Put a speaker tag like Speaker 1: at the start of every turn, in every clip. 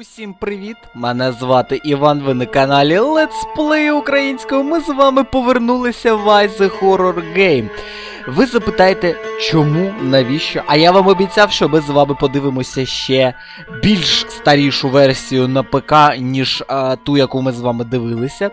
Speaker 1: Усім привіт! Мене звати Іван. Ви на каналі Let's Play українською. Ми з вами повернулися в Ice Horror Game. Ви запитаєте, чому, навіщо? А я вам обіцяв, що ми з вами подивимося ще більш старішу версію на ПК, ніж а, ту, яку ми з вами дивилися.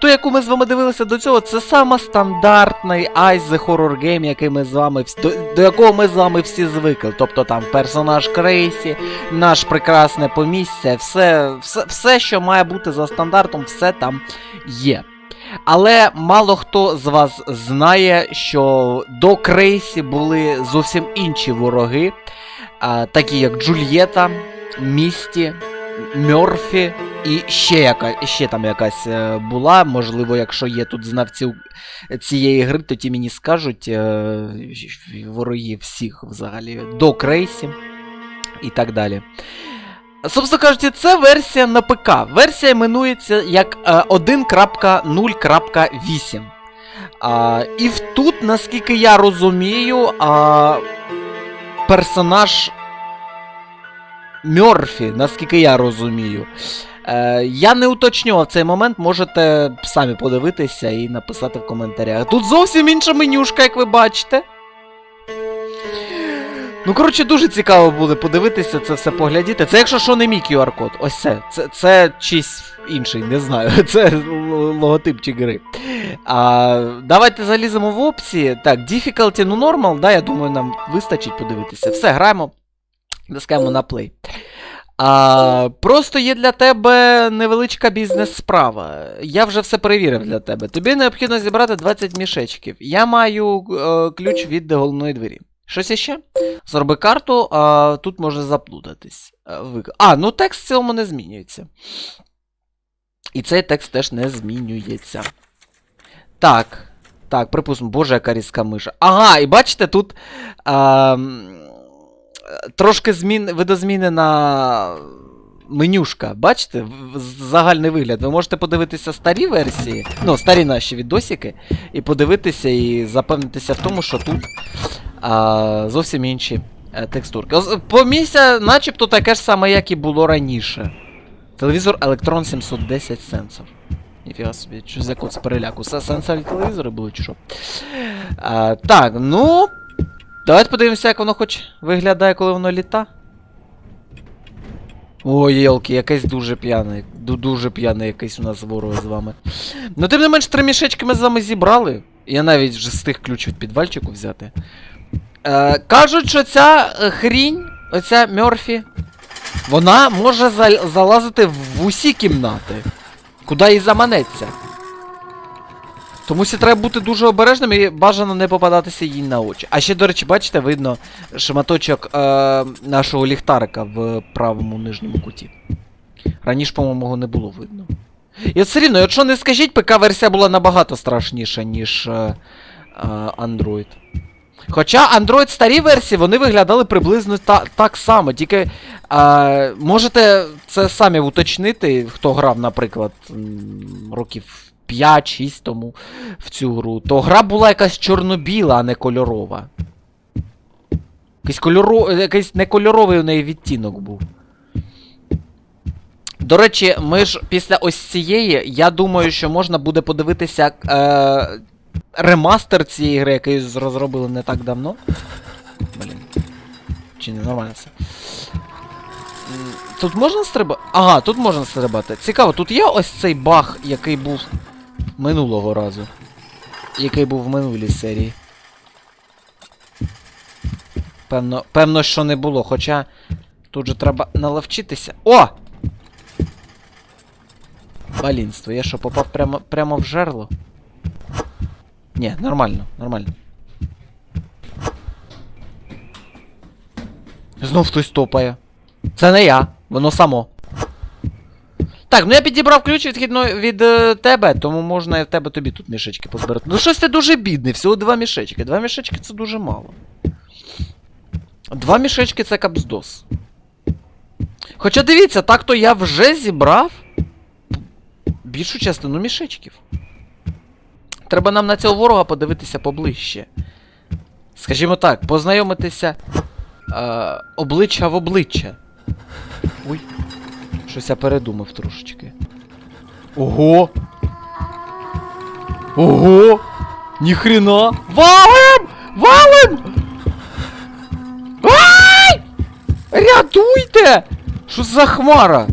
Speaker 1: Ту, яку ми з вами дивилися до цього, це саме стандартний Ice the Horror Game, який ми з вами до, до якого ми з вами всі звикли. Тобто там персонаж Крейсі, наш прекрасне помістя, все, все, все, що має бути за стандартом, все там є. Але мало хто з вас знає, що до Крейсі були зовсім інші вороги, такі як Джульєта, Місті, Мьорфі і ще, яка, ще там якась е, була. Можливо, якщо є тут знавці цієї гри, то ті мені скажуть е, вороги всіх взагалі до Крейсі і так далі. Собственно кажучи, це версія на ПК. Версія іменується як е, 1.0.8. А, і тут, наскільки я розумію, а, персонаж Мьорфі, наскільки я розумію. Е, я не уточнював цей момент, можете самі подивитися і написати в коментарях. Тут зовсім інша менюшка, як ви бачите. Ну, коротше, дуже цікаво буде подивитися це все поглядіти. Це якщо що не мій QR-код. Ось це. Це, це чийсь інший, не знаю. Це л- логотипчик гри. А, давайте заліземо в опції. Так, difficulty, ну normal, да, я думаю, нам вистачить подивитися. Все, граємо. Натискаємо на play. А, просто є для тебе невеличка бізнес-справа. Я вже все перевірив для тебе. Тобі необхідно зібрати 20 мішечків. Я маю е, ключ від головної двері. Щось іще? Зроби карту, а тут може заплутатись. Е, А, ну текст в цілому не змінюється. І цей текст теж не змінюється. Так. Так, припустимо, боже, яка різка миша. Ага, і бачите, тут а, трошки змін, видозмінена менюшка. Бачите? Загальний вигляд. Ви можете подивитися старі версії, ну, старі наші відосики, і подивитися і запевнитися в тому, що тут а, зовсім інші е, текстурки. Помісся, начебто таке ж саме, як і було раніше. Телевізор Electron 710 сенсор. Ніфіга собі, що за код переляку. Це телевізори були чи що? А, так, ну. Давайте подивимося, як воно хоч виглядає, коли воно літа. Ой, єлки, якийсь дуже п'яний. Ду- Дуже п'яний якийсь у нас ворог з вами. Ну, тим не менш, три мішечки ми з вами зібрали. Я навіть вже з тих ключ від підвальчику взяти. Е, кажуть, що ця е, хрінь, оця Мерфі, вона може зал- залазити в усі кімнати, куди і заманеться. Тому що треба бути дуже обережним і бажано не попадатися їй на очі. А ще, до речі, бачите, видно шматочок е, нашого ліхтарика в правому нижньому куті. Раніше, по-моєму, не було видно. І от все рівно, якщо не скажіть, ПК-версія була набагато страшніша, ніж е, е, Android. Хоча Android старі версії вони виглядали приблизно та, так само, тільки е, можете це самі уточнити, хто грав, наприклад, років 5-6 тому в цю гру, то гра була якась чорно-біла, а не кольорова. Якийсь, кольоро... якийсь некольоровий у неї відтінок був. До речі, ми ж після ось цієї, я думаю, що можна буде подивитися е, ремастер цієї гри, який розробили не так давно. Блін. Чи не нормально все? Тут можна стрибати? Ага, тут можна стрибати. Цікаво, тут є ось цей баг, який був минулого разу. Який був в минулій серії. Певно, певно, що не було, хоча тут же треба наловчитися. О! Балінство, я що, попав прямо, прямо в жерло? Ні, нормально, нормально. Знов хтось топає. Це не я, воно само. Так, ну я підібрав ключ відхідно від е, тебе, тому можна і в тебе тобі тут мішечки позбирати. Ну щось ти дуже бідний, всього два мішечки. Два мішечки це дуже мало. Два мішечки це капздос. Хоча дивіться, так то я вже зібрав більшу частину мішечків. Треба нам на цього ворога подивитися поближче. Скажімо так, познайомитися е, обличчя в обличчя. Ой. Щось я передумав трошечки. Ого! Ого! Ніхрена! Валим! Валим! Ай! Рятуйте! Що за хмара?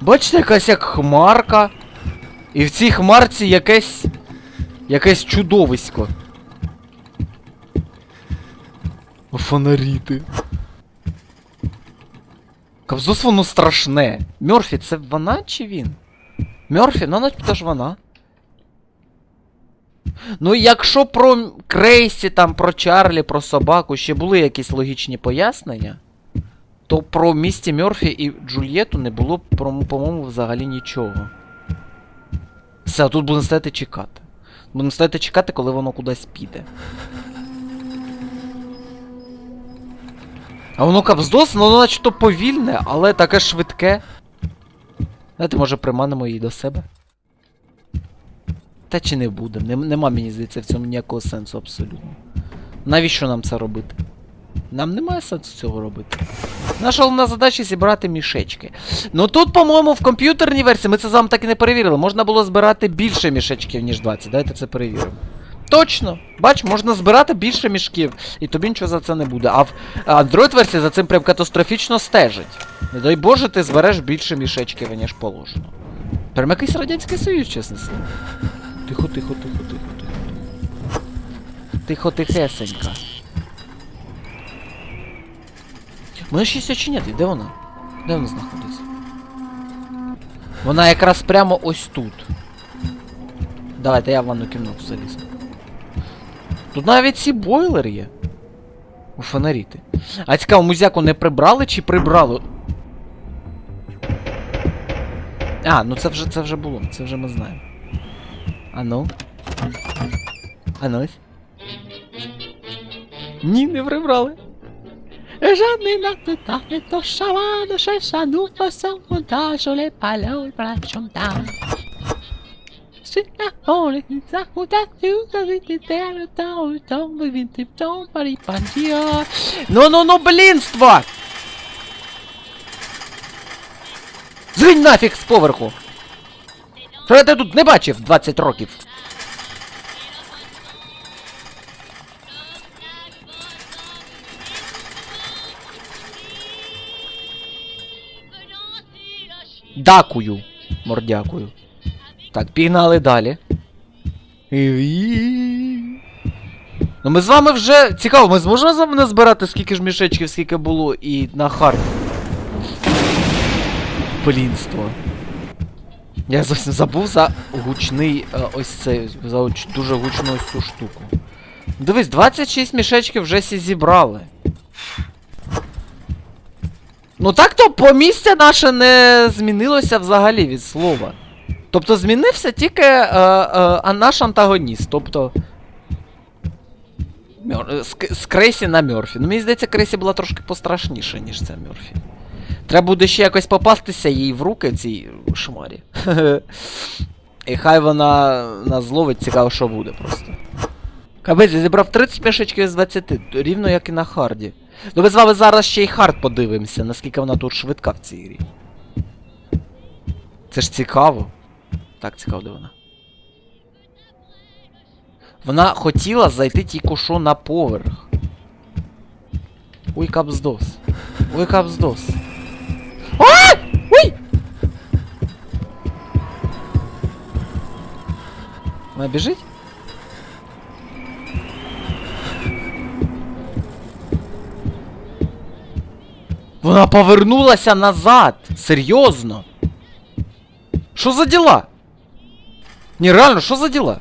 Speaker 1: Бачите, якась як хмарка. І в цій хмарці якесь. Якесь чудовисько. Фонаріти. Кобзос воно страшне. Мьорфі, це вона чи він? Мьорфі, ну начебто ж вона. Ну, якщо про Крейсі, там, про Чарлі, про собаку ще були якісь логічні пояснення, то про місті Мьорфі і Джульєту не було, по-моєму, взагалі нічого. Все, а тут будемо стояти чекати. Будемо стояти чекати, коли воно кудись піде. А воно капздос, ну воно начебто повільне, але таке швидке. Давайте, може, приманимо її до себе. Та чи не будемо? Нем- Нема, мені здається, в цьому ніякого сенсу абсолютно. Навіщо нам це робити? Нам немає сенсу цього робити. Наша головна задача зібрати мішечки. Ну тут, по-моєму, в комп'ютерній версії, ми це з вами так і не перевірили. Можна було збирати більше мішечків, ніж 20. Давайте це перевіримо. Точно! Бач, можна збирати більше мішків, і тобі нічого за це не буде. А в Android версія за цим прям катастрофічно стежить. Не дай Боже, ти збереш більше мішечків, ніж положено. Прям якийсь Радянський Союз, чесне слово. Тихо, тихо, тихо, тихо, тихо. Тихо, тихесенька. Мене щось очиняти, де вона? Де вона знаходиться? Вона якраз прямо ось тут. Давайте я в ванну кімнату залізу. Тут навіть ці бойлер є. У фонаріти. А цікаво, музяку не прибрали чи прибрали? А, ну це вже це вже було, це вже ми знаємо. А ну. А ну. Ні, не прибрали. Жадний напитав, не то шавану, ще шану, то сам монтажу, ле палео, прачом там. Ну, ну, ну, блінство! Згинь нафіг з поверху! Що я тут не бачив 20 років? Дякую. Мордякую. Так, пігнали далі. Ну ми з вами вже. Цікаво, ми зможемо з вами назбирати скільки ж мішечків, скільки було і на хард. Блінство. Я зовсім забув за гучний е, ось цей. За дуже гучну ось цю штуку. Дивись, 26 мішечків вже всі зібрали. Ну так то помістя наше не змінилося взагалі від слова. Тобто змінився тільки е, е, а наш антагоніст. Тобто. Мьор... е, З, з Крейсі на Мьорфі. Ну мені здається, Крейсі була трошки пострашніша, ніж ця Мьорфі. Треба буде ще якось попастися їй в руки цій шмарі. І хай вона нас зловить, цікаво, що буде просто. Кабець, зібрав 30 мішечків з 20, рівно як і на харді. Ну ми з вами зараз ще й хард подивимося, наскільки вона тут швидка в цій грі. Це ж цікаво. Так, цікаво, де вона. Вона хотіла зайти тільки що на поверх. Капздос. Ой, капздос. А! Ой! Вона біжить? Вона повернулася назад. Серйозно. Що за діла? Ні, реально, що за діла?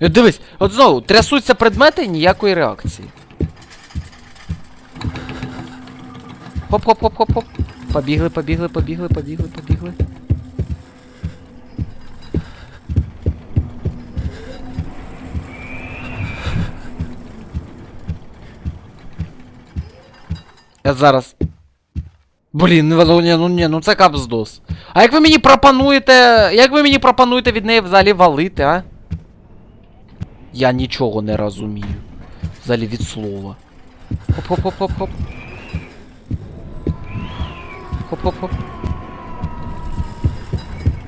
Speaker 1: Е, Дивись, от знову, трясуться предмети ніякої реакції. Хоп-хоп-хоп-хоп-хоп. Побігли, побігли, побігли, побігли, побігли. Я зараз. Блін, ну, ну, ні, ну ні, ну це капздос. А як ви мені пропонуєте. Як ви мені пропонуєте від неї взагалі валити, а? Я нічого не розумію. Взагалі від слова. Хоп-хоп-хоп-хоп-хоп. Оп-оп-оп.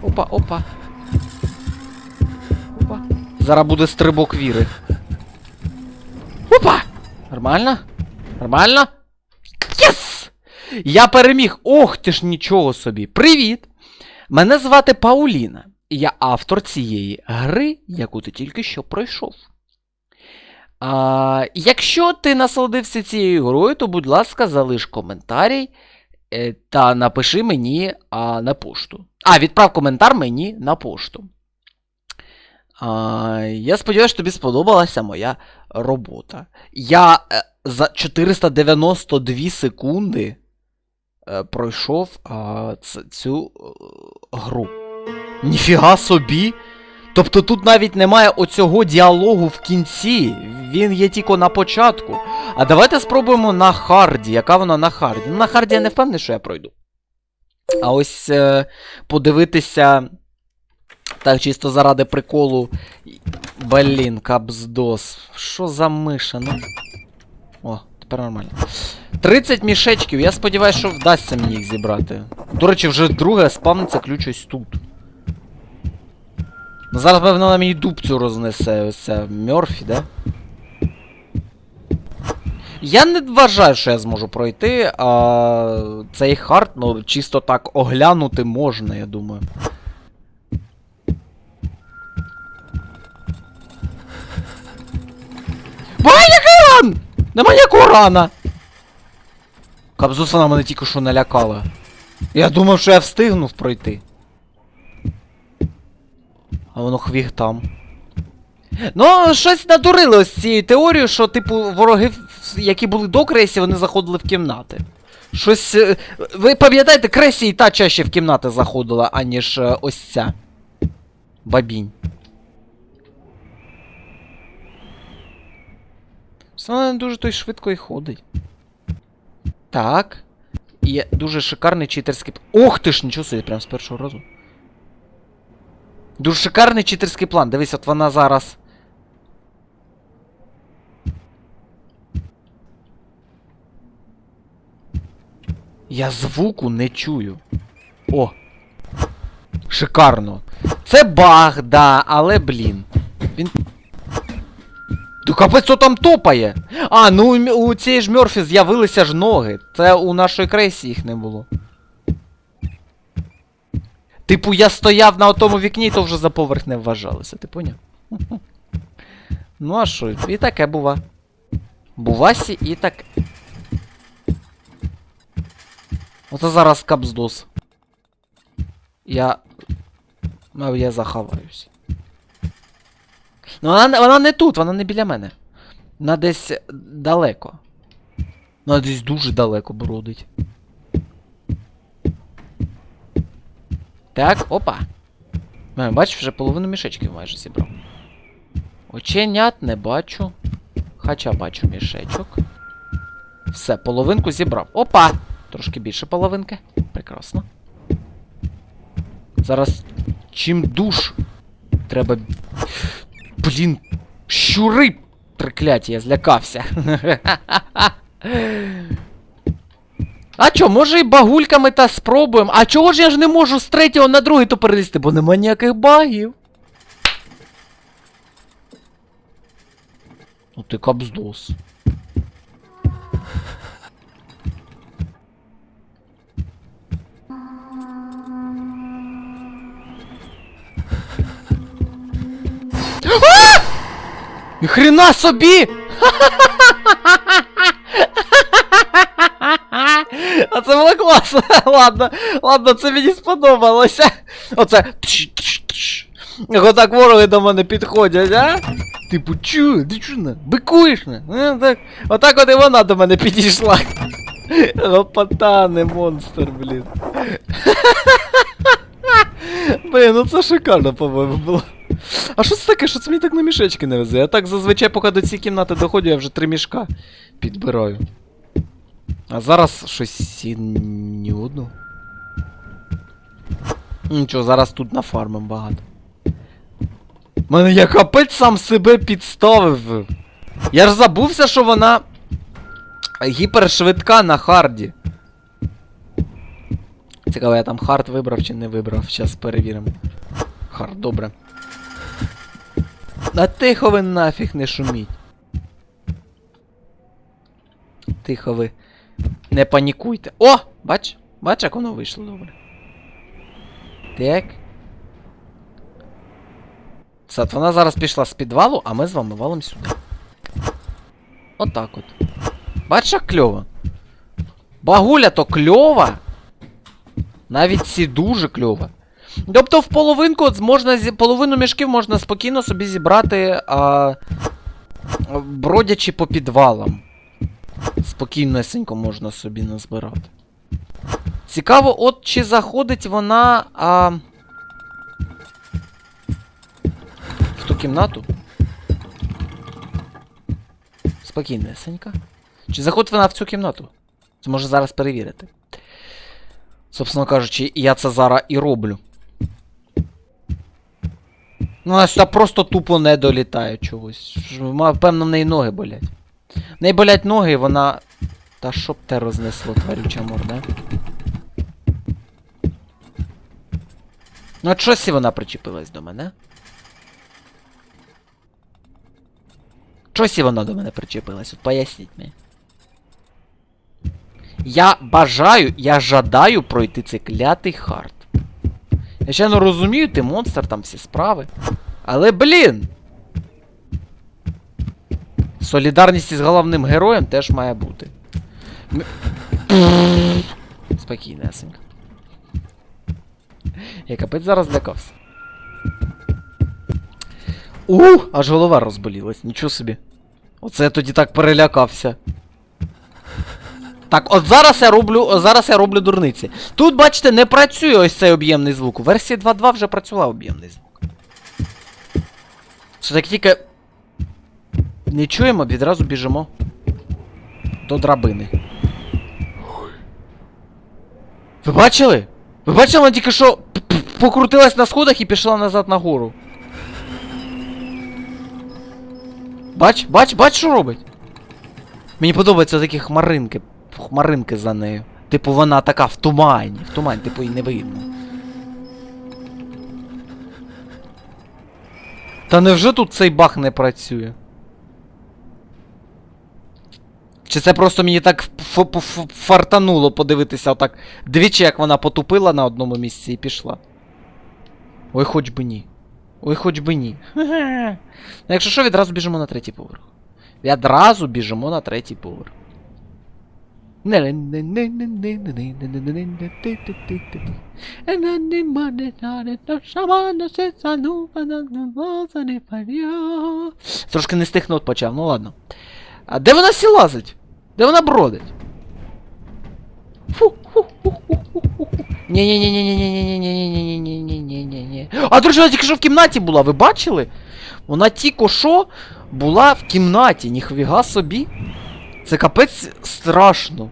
Speaker 1: Опа, опа. Опа. Зараз буде стрибок віри. Опа! Нормально? Нормально? Єс! Я переміг! Ох ти ж нічого собі! Привіт! Мене звати Пауліна. Я автор цієї гри, яку ти тільки що пройшов. А, якщо ти насолодився цією грою, то, будь ласка, залиш коментарій е, та напиши мені а, на пошту. А, відправ коментар мені на пошту. А, я сподіваюся, тобі сподобалася моя робота. Я е, за 492 секунди пройшов а, цю е, гру. Ніфіга собі! Тобто тут навіть немає оцього діалогу в кінці, він є тільки на початку. А давайте спробуємо на харді. Яка вона на харді? На харді я не впевнений, що я пройду. А ось е, подивитися. Так, чисто заради приколу. Блін, капздос. Що за миша, ну? Тепер нормально. 30 мішечків, я сподіваюся, що вдасться мені їх зібрати. До речі, вже друге спавниться ключ ось тут. Ну, зараз, певно, на мені дубцю рознесе ось ця Мьорфі, да? Я не вважаю, що я зможу пройти, а цей хард, ну, чисто так оглянути можна, я думаю. Бай, який ран! Нема ніякого рана! Кабзус вона мене тільки що налякала. Я думав, що я встигнув пройти. А воно хвіг там. Ну, щось надурили ось цією теорією, що, типу, вороги, які були до Кресі, вони заходили в кімнати. Щось. е, Ви пам'ятаєте, Кресі і та чаще в кімнати заходила, аніж е, ось ця. Бабінь. Все вона не дуже то й швидко і ходить. Так. І дуже шикарний читерський. п- Ох ти ж, нічого собі, прям з першого разу. Дуже шикарний читерський план. Дивись, от вона зараз. Я звуку не чую. О! Шикарно. Це баг, да, але блін. Ти капець, що там топає? А, ну у цієї ж Мьорфі з'явилися ж ноги. Це у нашої кресі їх не було. Типу, я стояв на тому вікні, то вже за поверх не вважалося, ти поняв? Ну а що, і таке бува. Бувасі і так. Оце зараз капздос. Я. Ну, я заховаюсь. Ну вона, вона не тут, вона не біля мене. Вона десь далеко. Вона десь дуже далеко бродить. Так, опа. Е, Бачиш, вже половину мішечків майже зібрав. Оченят не бачу. Хоча бачу мішечок. Все, половинку зібрав. Опа! Трошки більше половинки. Прекрасно. Зараз чим душ треба. Блін, щури! Прикляті, я злякався. А чо, може і багульками та спробуємо? А чого ж я ж не можу з третього на другий то перелізти, бо нема ніяких багів. Ну ти капздос. Ні хрена собі! А це було класно. Ладно, ладно, це мені сподобалося. Оце. Отак вороги до мене підходять, а? Типу, чу, ти чу? Бикуєш на? Так, отак от і вона до мене підійшла. Лопата, монстр, блін. Блін, ну це шикарно, по-моєму, було. А що це таке? Що це мені так на мішечки не везе? Я так зазвичай, поки до цієї кімнати доходжу, я вже три мішка підбираю. А зараз щось ні одну. Нічого, зараз тут нафармим багато. Мене я капець сам себе підставив. Я ж забувся, що вона гіпершвидка на харді. Цікаво, я там хард вибрав чи не вибрав. Зараз перевіримо. Хард, добре. А тихо ви нафіг не шуміть. Тихо ви. Не панікуйте. О! Бач? Бач, як воно вийшло добре. Так. От вона зараз пішла з підвалу, а ми з вами валимо сюди. Отак от. Бач, як кльово. Багуля то кльова. Навіть ці дуже кльова. Тобто в половинку можна половину мішків можна спокійно собі зібрати, а... бродячи по підвалам. Спокійнесенько можна собі назбирати. Цікаво, от чи заходить вона а... в ту кімнату. Спокійнесенько. Чи заходить вона в цю кімнату? Це може зараз перевірити. Собственно кажучи, я це зараз і роблю. Ну, вона просто тупо не долітає чогось. Певно, в неї ноги болять. В неї болять ноги, вона. Та щоб те рознесло, тварюча морда. Ну, от щось і вона причепилась до мене. Щось і вона до мене причепилась, от поясніть мені. Я бажаю, я жадаю пройти цей клятий хард. Я ще не розумію, ти монстр, там всі справи. Але, блін! Солідарність із головним героєм теж має бути. М- Спокійнесенько. Я капець зараз злякався. У, аж голова розболілась, нічого собі. Оце я тоді так перелякався. Так, от зараз я роблю, зараз я роблю дурниці. Тут, бачите, не працює ось цей об'ємний звук. У версії 2.2 вже працював об'ємний звук. Що так тільки. Не чуємо, відразу біжимо. До драбини. Ви бачили? Ви бачили, вона тільки що покрутилась на сходах і пішла назад нагору. Бач, бач, бач, що робить? Мені подобаються такі хмаринки. Хмаринки за нею. Типу вона така в тумані. В тумані, типу, її не видно. Та невже тут цей баг не працює? Чи це просто мені так фартануло подивитися отак двічі, як вона потупила на одному місці і пішла. Ой, хоч би ні. Ой, хоч би ні. Ну, Якщо що, відразу біжимо на третій поверх. Відразу біжимо на третій поверх. Трошки не з тих нот почав, ну ладно. А де вона сі лазить? Де вона бродить? Фу, фу, фу, фу, фу, фу. Ні-ні-ні-ні-ні-ні-ні-ні-ні-ні-ні-ні-ні-ні. А, до вона тільки що в кімнаті була, ви бачили? Вона тільки що була в кімнаті, ніхвіга собі. Це капець страшно.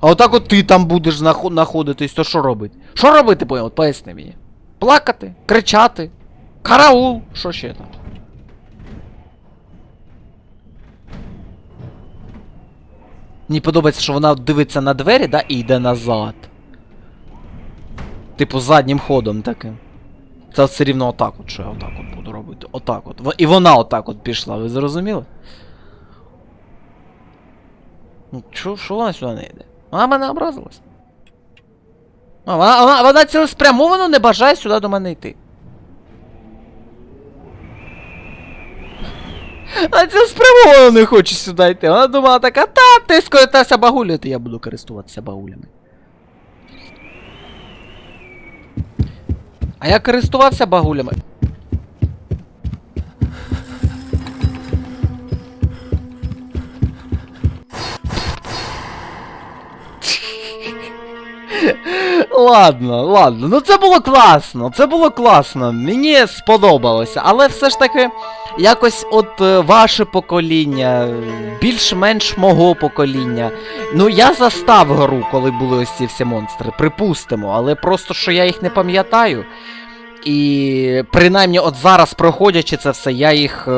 Speaker 1: А отак от ти там будеш знаходитись, то що робити? Що робити, понял? Поясни мені. Плакати, кричати. Караул, що ще там? Мені подобається, що вона дивиться на двері, да, і йде назад. Типу заднім ходом таким. Це все рівно отак от, що я отак от буду робити. Отак от. І вона отак от пішла, ви зрозуміли? Ну, що, що вона сюди не йде? Вона мене образилась. А, вона, вона, вона цілеспрямовано не бажає сюди до мене йти. Вона цілеспрямовано не хоче сюди йти. Вона думала така, та ти скоїтався багуляти, я буду користуватися багулями. А я користувався багулями. Ладно, ладно. Ну це було класно, це було класно. Мені сподобалося. Але все ж таки, якось от е, ваше покоління, е, більш-менш мого покоління. Ну, я застав гру, коли були ось ці всі монстри, припустимо, але просто що я їх не пам'ятаю. І принаймні, от зараз, проходячи це все, я їх.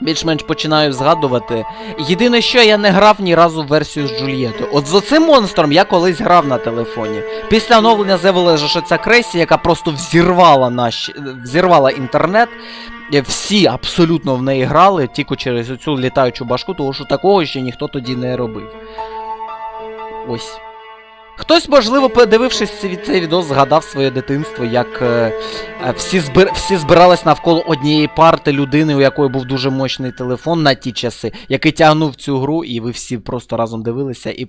Speaker 1: Більш-менш починаю згадувати. Єдине, що я не грав ні разу в версію з Джульєтою. От з оцим монстром я колись грав на телефоні. Після оновлення з'явилася ж ця Кресі, яка просто взірвала наш, взірвала інтернет. Е, Всі абсолютно в неї грали тільки через оцю літаючу башку, тому що такого ще ніхто тоді не робив. Ось. Хтось, можливо, подивившись цей, відос, згадав своє дитинство, як е, е, всі, збир, всі збирались навколо однієї парти людини, у якої був дуже мощний телефон на ті часи, який тягнув цю гру, і ви всі просто разом дивилися і. Е,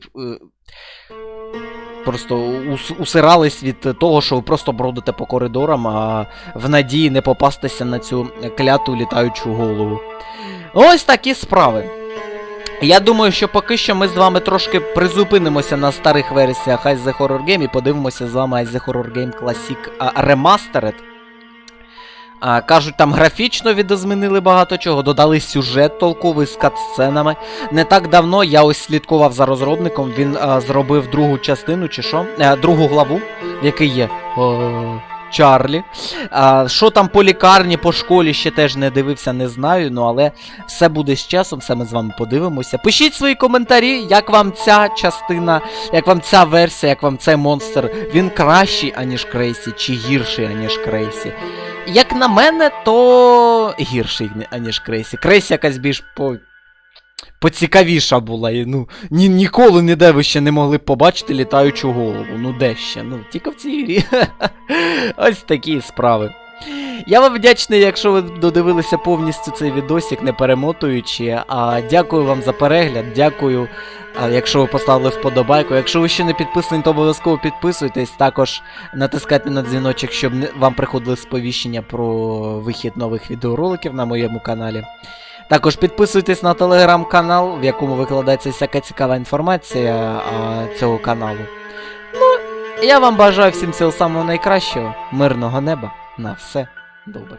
Speaker 1: Просто ус, усирались від того, що ви просто бродите по коридорам, а в надії не попастися на цю кляту літаючу голову. Ось такі справи. Я думаю, що поки що ми з вами трошки призупинимося на старих версіях Ice the Horror Game і подивимося з вами Ice the Horror Game Classic а, Remastered. А, кажуть, там графічно відозмінили багато чого, додали сюжет толковий з катсценами. Не так давно я ось слідкував за розробником, він а, зробив другу частину, чи що? Е, другу главу, в якій є Чарлі. А, що там по лікарні, по школі ще теж не дивився, не знаю, ну але все буде з часом, все ми з вами подивимося. Пишіть свої коментарі, як вам ця частина, як вам ця версія, як вам цей монстр. Він кращий, аніж Крейсі, чи гірший, аніж Крейсі. Як на мене, то гірший, аніж Крейсі. Крейсі якась більш по. Поцікавіша була. І, ну, ні, ніколи ніде ви ще не могли побачити літаючу голову. Ну де ще? Ну, тільки в цій грі. Ось такі справи. Я вам вдячний, якщо ви додивилися повністю цей відосик, не перемотуючи. А дякую вам за перегляд. Дякую, якщо ви поставили вподобайку. Якщо ви ще не підписані, то обов'язково підписуйтесь. Також натискайте на дзвіночок, щоб вам приходили сповіщення про вихід нових відеороликів на моєму каналі. Також підписуйтесь на телеграм-канал, в якому викладається всяка цікава інформація а, цього каналу. Ну, я вам бажаю всім цього самого найкращого, мирного неба, на все добре.